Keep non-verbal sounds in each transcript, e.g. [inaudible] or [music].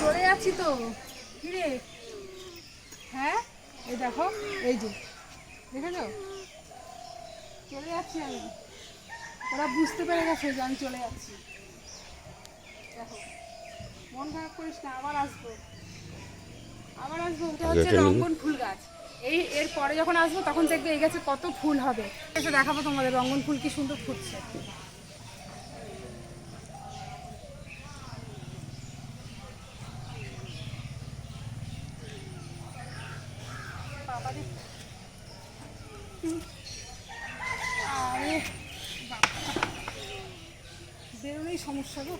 চলে যাচ্ছি তো। কিরে? হ্যাঁ? এই দেখো এই যে। দেখেছ? চলে যাচ্ছি আমি। ওরা বুঝতে পেরে গেছে যে আমি চলে যাচ্ছি। দেখো মন খারাপ করিস না আবার আসব। আবার আসব ওটা হচ্ছে রঙ্গন ফুল গাছ। এই এর পরে যখন আসব তখন দেখবে এই গাছে কত ফুল হবে। এসে দেখাবো তোমাদের রঙ্গন ফুল কি সুন্দর ফুটছে। সমস্যা গো?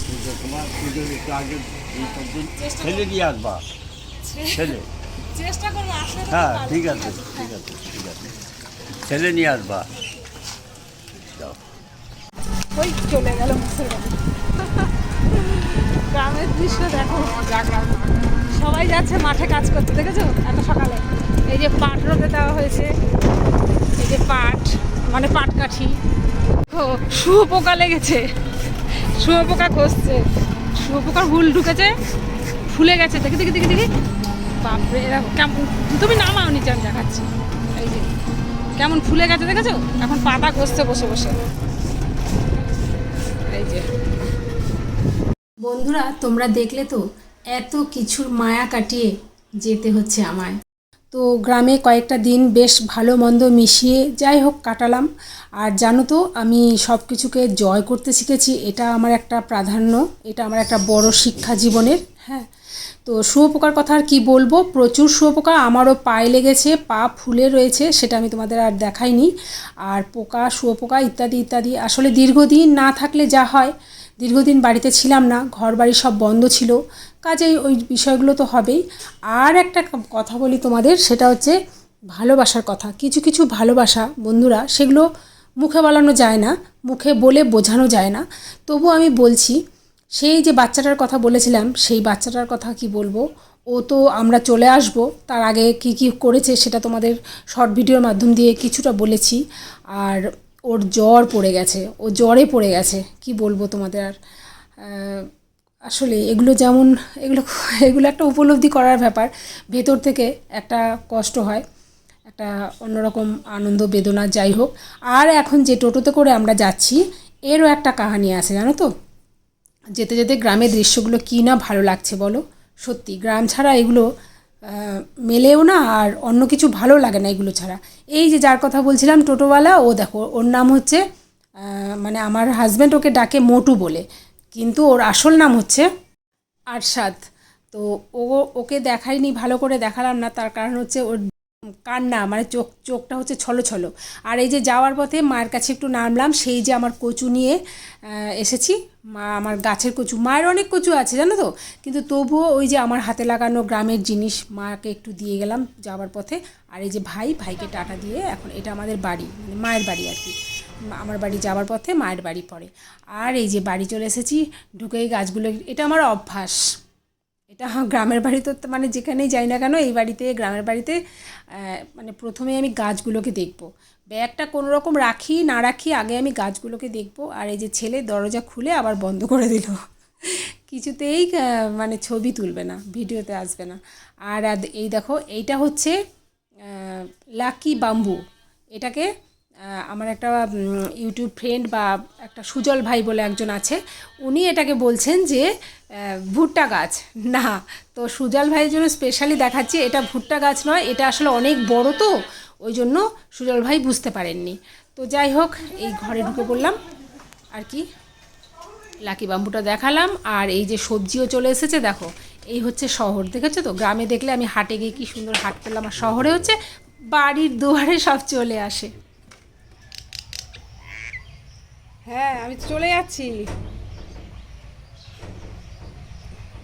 কিন্তু তোমার পুজোর একটু আগে পর্যন্ত ছেলে দিয়ে আসবা। ছেলে চেষ্টা করব হ্যাঁ ঠিক আছে ঠিক আছে ঠিক আছে। ছেলে নিয়ে আসবা। যাও। ওই চলে গেল গ্রামের দৃশ্য দেখো। সবাই যাচ্ছে মাঠে কাজ করতে দেখেছ? এত সকালে। এই যে পাট রোদে দেওয়া হয়েছে এই যে পাট মানে পাট কাঠি ও শুয়োপোকা লেগেছে। শুয়োপোকা খসছে শুয়োপোকার হুল ঢুকেছে, ফুলে গেছে, দেখি দেখি দেখি দেখি। বাপরে এরকম কেমন, তুমি নামাও নিচে, আমি দেখাচ্ছি। এই যে, কেমন ফুলে গেছে, দেখেছ? এখন পাতা ঘষছে বসে বসে। এই যে। বন্ধুরা, তোমরা দেখলে তো, এত কিছুর মায়া কাটিয়ে যেতে হচ্ছে আমায়। তো গ্রামে কয়েকটা দিন বেশ ভালো মন্দ মিশিয়ে যাই হোক কাটালাম। আর জানো তো, আমি সব কিছুকে জয় করতে শিখেছি, এটা আমার একটা প্রাধান্য, এটা আমার একটা বড় শিক্ষা জীবনের। হ্যাঁ তো শুয়োপোকার কথা আর কি বলব? প্রচুর শুয়োপোকা আমারও পায়ে লেগেছে, পা ফুলে রয়েছে, সেটা আমি তোমাদের আর দেখাইনি। আর পোকা শুয়োপোকা ইত্যাদি ইত্যাদি। আসলে দীর্ঘদিন না থাকলে যা হয়, দীর্ঘদিন বাড়িতে ছিলাম না ঘর বাড়ি সব বন্ধ ছিল, কাজেই ওই বিষয়গুলো তো হবেই। আর একটা কথা বলি তোমাদের, সেটা হচ্ছে ভালোবাসার কথা। কিছু কিছু ভালোবাসা বন্ধুরা, সেগুলো মুখে বলানো যায় না, মুখে বলে বোঝানো যায় না। তবু আমি বলছি সেই যে বাচ্চাটার কথা বলেছিলাম, সেই বাচ্চাটার কথা কি বলব? ও তো আমরা চলে আসব, তার আগে কি কি করেছে সেটা তোমাদের শর্ট ভিডিওর মাধ্যম দিয়ে কিছুটা বলেছি। আর ওর জ্বর পড়ে গেছে, ও জ্বরে পড়ে গেছে, কি বলব তোমাদের আর? আসলে এগুলো যেমন, এগুলো এগুলো একটা উপলব্ধি করার ব্যাপার। ভেতর থেকে একটা কষ্ট হয়, একটা অন্যরকম আনন্দ, বেদনা, যাই হোক। আর এখন যে টোটোতে করে আমরা যাচ্ছি, এরও একটা কাহানি আছে, জানো তো? যেতে যেতে গ্রামের দৃশ্যগুলো কী না ভালো লাগছে বলো? সত্যি, গ্রাম ছাড়া এগুলো মেলেও না আর অন্য কিছু ভালো লাগে না এগুলো ছাড়া। এই যে যার কথা বলছিলাম টোটোওয়ালা, ও দেখো, ওর নাম হচ্ছে মানে আমার হাজব্যান্ড ওকে ডাকে মোটু বলে, কিন্তু ওর আসল নাম হচ্ছে আরশাদ। তো ও, ওকে দেখাইনি, ভালো করে দেখালাম না, তার কারণ হচ্ছে ওর কান্না মানে চোখ, চোখটা হচ্ছে ছলো ছলো। আর এই যে যাওয়ার পথে মায়ের কাছে একটু নামলাম, সেই যে আমার কচু নিয়ে এসেছি। মা, আমার গাছের কচু, মায়ের অনেক কচু আছে, জানো তো? কিন্তু তবুও ওই যে আমার হাতে লাগানো গ্রামের জিনিস, মাকে একটু দিয়ে গেলাম যাওয়ার পথে। আর এই যে ভাই, ভাইকে টাটা দিয়ে এখন এটা আমাদের বাড়ি মানে মায়ের বাড়ি আর কি। আমার বাড়ি যাওয়ার পথে মায়ের বাড়ি পড়ে। আর এই যে বাড়ি চলে এসেছি, ঢুকেই গাছগুলো, এটা আমার অভ্যাস। এটা গ্রামের বাড়িতে তো মানে যেখানেই যাই না কেন এই বাড়িতে, গ্রামের বাড়িতে মানে প্রথমে আমি গাছগুলোকে দেখব। ব্যাগটা কোনো রকম রাখি, না রাখি, আগে আমি গাছগুলোকে দেখব। আর এই যে ছেলে দরজা খুলে আবার বন্ধ করে দিল। কিছুতেই মানে ছবি তুলবে না, ভিডিওতে আসবে না। আর এই দেখো, এইটা হচ্ছে লাকি বাম্বু। এটাকে আমার একটা ইউটিউব ফ্রেন্ড বা একটা সুজল ভাই বলে একজন আছে, উনি এটাকে বলছেন যে ভুট্টা গাছ। [laughs] না, তো সুজল ভাইয়ের জন্য স্পেশালি দেখাচ্ছি, এটা ভুট্টা গাছ নয়, এটা আসলে অনেক বড় তো, ওই জন্য সুজল ভাই বুঝতে পারেননি। তো যাই হোক, এই ঘরে ঢুকে পড়লাম, আর কি, লাকি বাম্বুটা দেখালাম, আর এই যে সবজিও চলে এসেছে, দেখো, এই হচ্ছে শহর, দেখেছ তো? গ্রামে দেখলে আমি হাটে গিয়ে কি সুন্দর হাট পেলাম, আর শহরে হচ্ছে বাড়ির দুয়ারে সব চলে আসে। হ্যাঁ আমি চলে যাচ্ছি।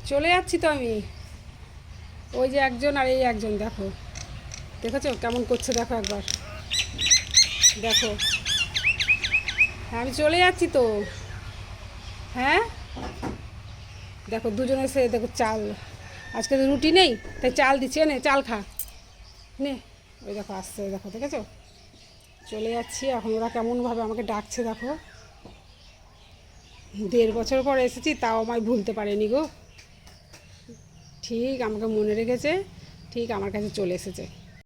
চলে যাচ্ছি তো আমি। ওই যে একজন আর এই একজন, দেখো। দেখেছ? কেমন করছে, দেখো একবার। দেখো। হ্যাঁ আমি চলে যাচ্ছি তো। হ্যাঁ? দেখো, দুজনে এসে, দেখো, চাল। আজকে তো রুটি নেই, তাই চাল দিচ্ছে। নে, চাল খা। নে। ওই দেখো, আসছে, দেখো, দেখেছ? চলে যাচ্ছি। এখন ওরা কেমনভাবে আমাকে ডাকছে, দেখো। দেড় বছর পর এসেছি, তাও আমায় ভুলতে পারেনি গো। ঠিক আমাকে মনে রেখেছে, ঠিক আমার কাছে চলে এসেছে।